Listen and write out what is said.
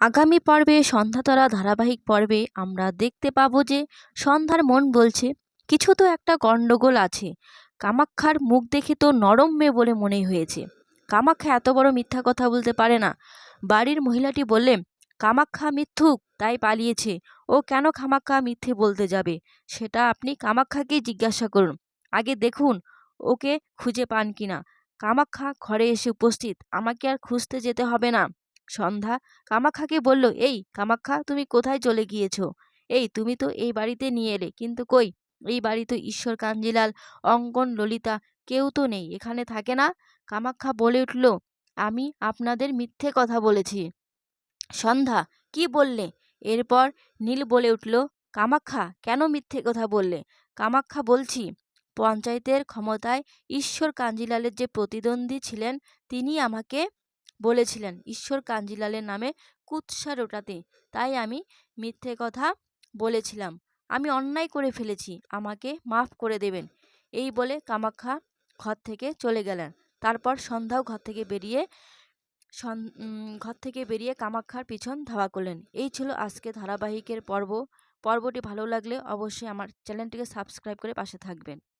আগামী পর্বে সন্ধ্যাতারা ধারাবাহিক পর্বে আমরা দেখতে পাবো যে সন্ধ্যার মন বলছে, কিছু তো একটা গণ্ডগোল আছে। কামাক্ষার মুখ দেখে তো নরম মেয়ে বলে মনে হয়েছে। কামাক্ষা এত বড় মিথ্যা কথা বলতে পারে না। বাড়ির মহিলাটি বললে, কামাক্ষা মিথ্যুক, তাই পালিয়েছে। ও কেন কামাক্ষা মিথ্যে বলতে যাবে? সেটা আপনি কামাক্ষাকেই জিজ্ঞাসা করুন। আগে দেখুন, ওকে খুঁজে পান কিনা। কামাক্ষা ঘরে এসে উপস্থিত। আমাকে আর খুঁজতে যেতে হবে না। সন্ধ্যা কামাক্ষাকে বলল, এই কামাক্ষা তুমি কোথায় চলে গিয়েছো? এই, তুমি তো এই বাড়িতে নিয়ে এলে, কিন্তু কই? এই বাড়ি তো ঈশ্বর কাঞ্জিলাল, অঙ্কন, ললিতা, কেউ তো নেই, এখানে থাকে না? কামাক্ষা বলে উঠল, আমি আপনাদের মিথ্যে কথা বলেছি। সন্ধ্যা, কি বললে? এরপর নীল বলে উঠল কামাক্ষা কেন মিথ্যে কথা বললে? কামাক্ষা বলছি, পঞ্চায়েতের ক্ষমতায় ঈশ্বর কাঞ্জিলালের যে প্রতিদ্বন্দ্বী ছিলেন, তিনি আমাকে বলেছিলেন, ঈশ্বর কাঞ্জিলালের নামে কুৎসা রোটাতে। তাই আমি মিথ্যে কথা বলেছিলাম। আমি অন্যায় করে ফেলেছি। আমাকে মাফ করে দেবেন। এই বলে কামাক্ষা ঘর থেকে চলে গেলেন। তারপর সন্ধ্যাও ঘর থেকে বেরিয়ে ঘর থেকে বেরিয়ে কামাক্ষার পিছন ধাওয়া করলেন। এই ছিল আজকে ধারাবাহিকের পর্ব। পর্বটি ভালো লাগলে অবশ্যই আমার চ্যানেলটিকে সাবস্ক্রাইব করে পাশে থাকবেন।